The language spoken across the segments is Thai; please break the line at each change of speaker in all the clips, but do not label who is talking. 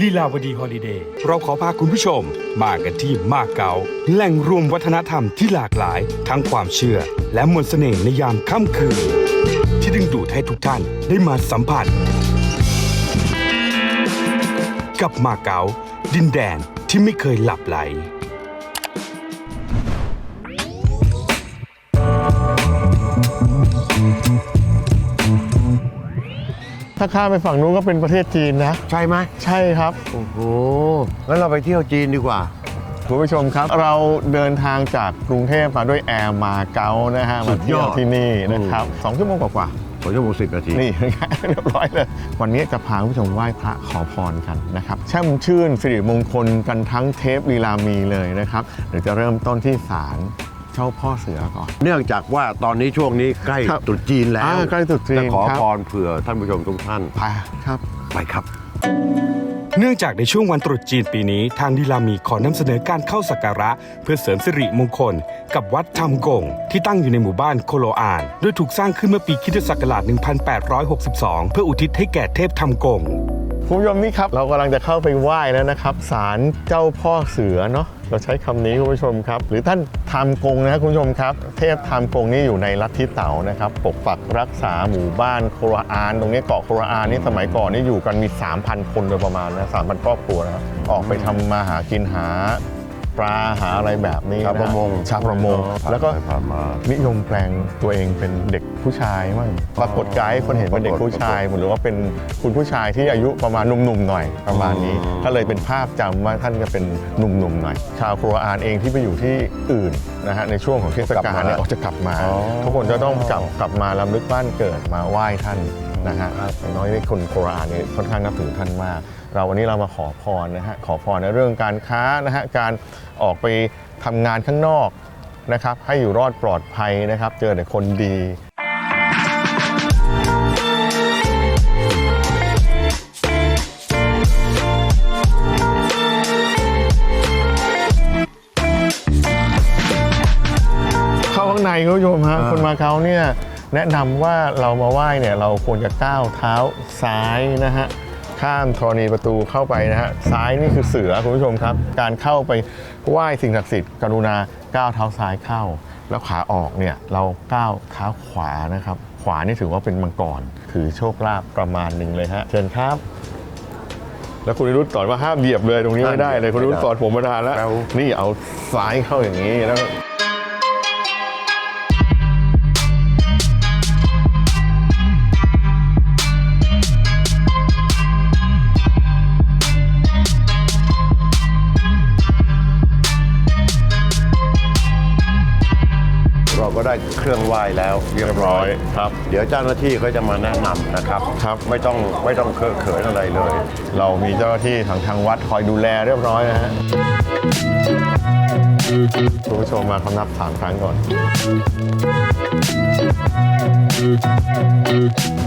ลีลาวดีฮอลิเดย์เราขอพาคุณผู้ชมมากันที่มาเก๊าแหล่งรวมวัฒนธรรมที่หลากหลาย ทั้งความเชื่อ และมนต์เสน่ห์ในยามค่ำคืน ที่ดึงดูดให้ทุกท่านได้มาสัมผัส กับมาเก๊าดินแดนที่ไม่เคยหลับไหล
ถ้าข้ามไปฝั่งนู้นก็เป็นประเทศจีนนะ
ใช่ไหม
ใช่ครับ
โอ้โหงั้นเราไปเที่ยวจีนดีกว่า
คุณผู้ชมครับ เราเดินทางจากกรุงเทพมาด้วยแอร์มาเก๊านะฮะ
สุ
มา
ดย
เที่ย
อ
ว
ด
ที่นี่นะครับสองชั่วโมงกว่า
สองชั่วโมงสิบนาที
ๆนี่ เรียบร้อยเลย วันนี้จะพาคุณผู้ชมไหว้พระขอพรกันนะครับแช่มชื่นสิริมงคลกันทั้งเทปลีลามีเลยนะครับ เดี๋ยวจะเริ่มต้นที่ศาล เจ้าพ่อเสือก่อน
เนื่องจากว่าตอนนี้ช่วงนี้ใกล้
ครับ
ตรุษจีนแล้ว
อ่าใกล้ตรุษจีน
จะขอ
ครับ
พรเผื่อท่านผู้ชมทุกท่าน
ไปครับ
ไปครับ
เนื่องจากในช่วงวันตรุษจีนปีนี้ ทางลีลามีขอนำเสนอการเข้าสักการะ เพื่อเสริมสิริมงคล กับวัดธรรมกง ที่ตั้งอยู่ในหมู่บ้านโคโลอาน โดยถูกสร้างขึ้นเมื่อปีคริสตศักราช 1862 เพื่ออุทิศให้แก่เทพธรรมกง
คุณผู้ชมนี่ครับ เรากำลังจะเข้าไปไหว้แล้วนะครับศาลเจ้าพ่อเสือเนาะ เราใช้คำนี้คุณผู้ชมครับ หรือท่านทามกงนะครับคุณผู้ชมครับ เทพทามกงนี่อยู่ในลัทธิเต๋านะครับ ปกปักรักษาหมู่บ้านโคราอาน ตรงนี้เกาะโคราอานนี่สมัยก่อนนี่อยู่กันมี 3,000 คนโดยประมาณนะ3,000ครอบครัวนะครับออกไปทำมาหากินหา ปลาหาอะไรแบบนี้น
ชาวประมง
ชาวประมง
ผ่าน
แล้วก็
ไปผ่านมา
นิยมแปลงตัวเองเป็นเด็กผู้ชายมั่งปรากฏกายให้คนเห็นเป็นเด็กผู้ชายหรือว่าเป็นคุณผู้ชายที่อายุประมาณหนุ่มๆหน่อยประมาณนี้
อืม
ก็เลยเป็นภาพจำว่าท่านจะเป็นหนุ่มๆหน่อย ชาวโครอานเองที่ไปอยู่ที่อื่นนะฮะในช่วงของเทศกาลเนี่ย
กลับมา
ออกจะกลับมา
อ๋อ
ทุกคนจะต้องกลับกลับมาลำลึกบ้านเกิดมาไหว้ท่าน นะฮะอย่างน้อยในคนโครอานเนี่ยค่อนข้างนับถือท่านมาก เราวันนี้เรามาขอพรนะฮะขอพรในเรื่องการค้านะฮะการออกไปทำงานข้างนอกนะครับให้อยู่รอดปลอดภัยนะครับ เจอแต่คนดี เข้าข้างในคุณผู้ชมฮะ
อ่า
คนมาเก๊าเนี่ย แนะนำว่าเรามาไหว้เนี่ยเราควรจะก้าวเท้าซ้ายนะฮะข้ามธรณีประตูเข้าไปนะฮะซ้ายนี่คือเสือคุณผู้ชมครับ การเข้าไปไหว้สิ่งศักดิ์สิทธิ์กรุณาก้าวเท้าซ้ายเข้า แล้วขาออกเนี่ยเราก้าวเท้าขวานะครับ ขวานี่ถือว่าเป็นมังกรคือโชคลาภประมาณหนึ่งเลยฮะเชิญครับ แล้วคุณนิรุตสอนว่าห้ามเหยียบเลยตรงนี้ไม่ได้เลยคุณนิรุตสอนผมมานานแล้ว
แล้ว
นี่เอาซ้ายเข้าอย่างนี้แล้ว
เครื่องไหว้แล้วเรียบร้อย
ครับ
เดี๋ยวเจ้าหน้าที่เขาจะมาแนะนำนะครับ
ครับ
ไม่ต้องไม่ต้องเคอะเขินอะไรเลย
เรามีเจ้าหน้าที่ทางทางวัดคอยดูแลเรียบร้อยนะฮะคุณผู้ชมมาคำนับสามครั้งก่อน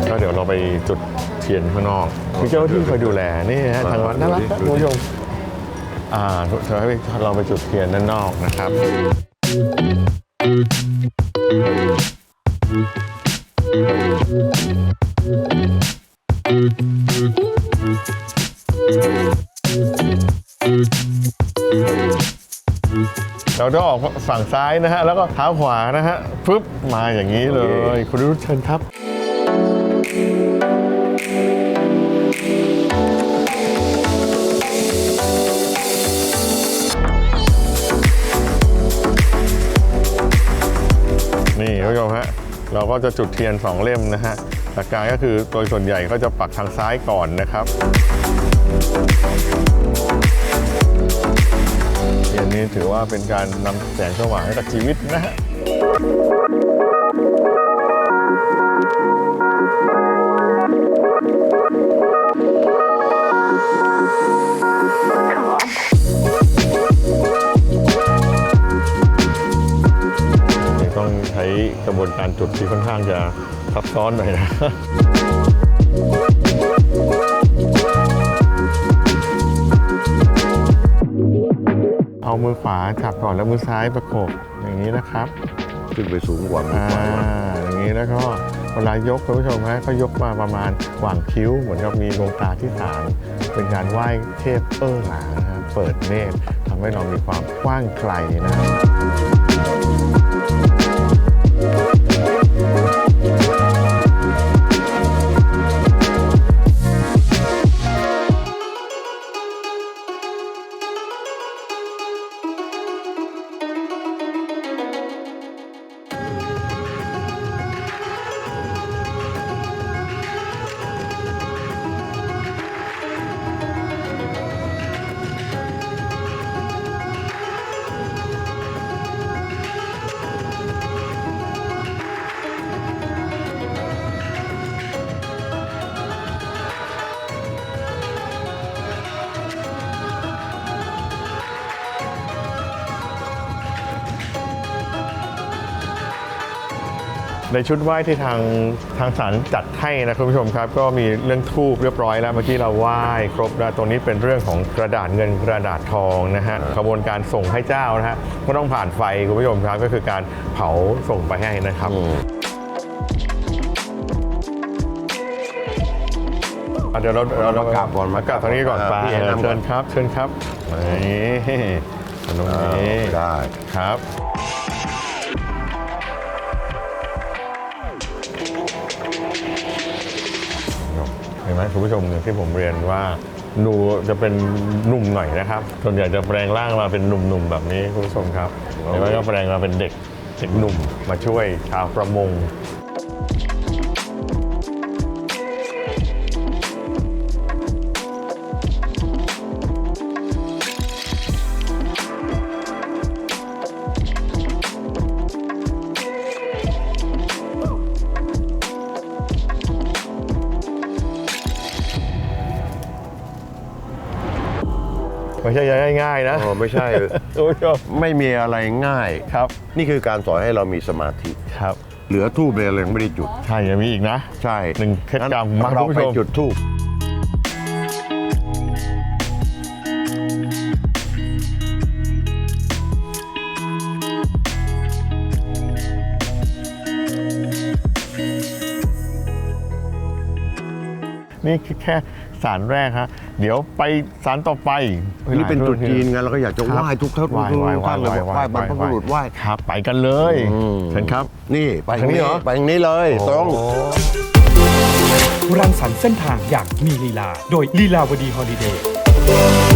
ก็เดี๋ยวเราไปจุดเทียนข้างนอกมีเจ้าหน้าที่คอยดูแลนี่ฮะทางวัดน่ารักนะคุณผู้ชมอ่าเธอให้เราไปจุดเทียนด้านนอกนะครับ เราจะออกฝั่งซ้ายนะฮะ แล้วก็เท้าขวานะฮะปึ๊บมาอย่างนี้เลย คุณรุ่เชิญครับ นี่คุณผู้ชมฮะเราก็จะจุดเทียน 2 เล่มนะฮะหลักการก็คือโดยส่วนใหญ่ก็จะปักทางซ้ายก่อนนะครับเทียนนี้ถือว่าเป็นการนำแสงสว่างให้กับชีวิตนะฮะ ดที่ค่อนข้างจะซับซ้อนหน่อยนะเอามือขวาจับก่อนแล้วมือซ้ายประกบอย่างนี้นะครับ
ขึ้นไปสูงกว่ามือ
อ่า
ขวา
อย่างนี้แล้วก็เวลายกคุณผู้ชมฮะก็ยกมาประมาณหว่างคิ้ว เหมือนกับมีดวงตาที่ฐานเป็นการไหว้เทพเอ้อหลานะฮะเปิดเนตรทำให้เรามีความกว้างไกลนะฮะ ในชุดไหว้ที่ทางทางศาลจัดให้นะคุณผู้ชมครับ ก็มีเรื่องทูบเรียบร้อยแล้วเมื่อกี้เราไหว้ครบแล้วตัวนี้เป็นเรื่องของกระดาษเงินกระดาษทองนะฮะกระบวนการส่งให้เจ้านะฮะก็ต้องผ่านไฟคุณผู้ชมครับก็คือการเผาส่งไปให้นะครับอะเดี๋ยวเราเรา
มากราบก่อน
มากราบทางนี้ก่อน
เออ
ไป
พี่แนะนำก่อน
เชิญครับเชิญครับนี่ตรงนี้
ได้
ครับ ไหมคุณผู้ชมอย่างที่ผมเรียนว่าหนูจะเป็นหนุ่มหน่อยนะครับส่วนใหญ่จะแปลงร่างมาเป็นหนุ่มๆแบบนี้คุณผู้ชมครับแล้วก็แปลงมาเป็นเด็กเด็กหนุ่มมาช่วยชาวประมง ไม่ใช่ง่ายๆนะ
อ๋อไม่ใช่
คุณผู้ชม
ไม่มีอะไรง่าย
ครับ
นี่คือการสอนให้เรามีสมาธิ
ครับ
เหลือทูบเลยเรายังไม่ได้จุด
ใช่ยังมีอีกนะ
ใช่
หนึ่งเคล็ดลับมา
เรา
คุณผู้
ไป
ชม
จุดทูบ
นี่แค่ สารแรกฮะเดี๋ยวไปสารต่อไป
นี่เป็นตรุษจีนไงเราก็อยากจะไหว้ทุกท่าน
ไหว้ไหว้ไหว้
ท่านเลยบอกไหว้บรรพบุรุษไหว้
ครับไปกันเลย
อืม
เชิญครับ
นี่ไป
ทางนี้เหรอ
ไปทางนี้เลยตรง
รังสรรค์เส้นทางอย่างมีลีลา โดยลีลาวดีฮอลิเดย์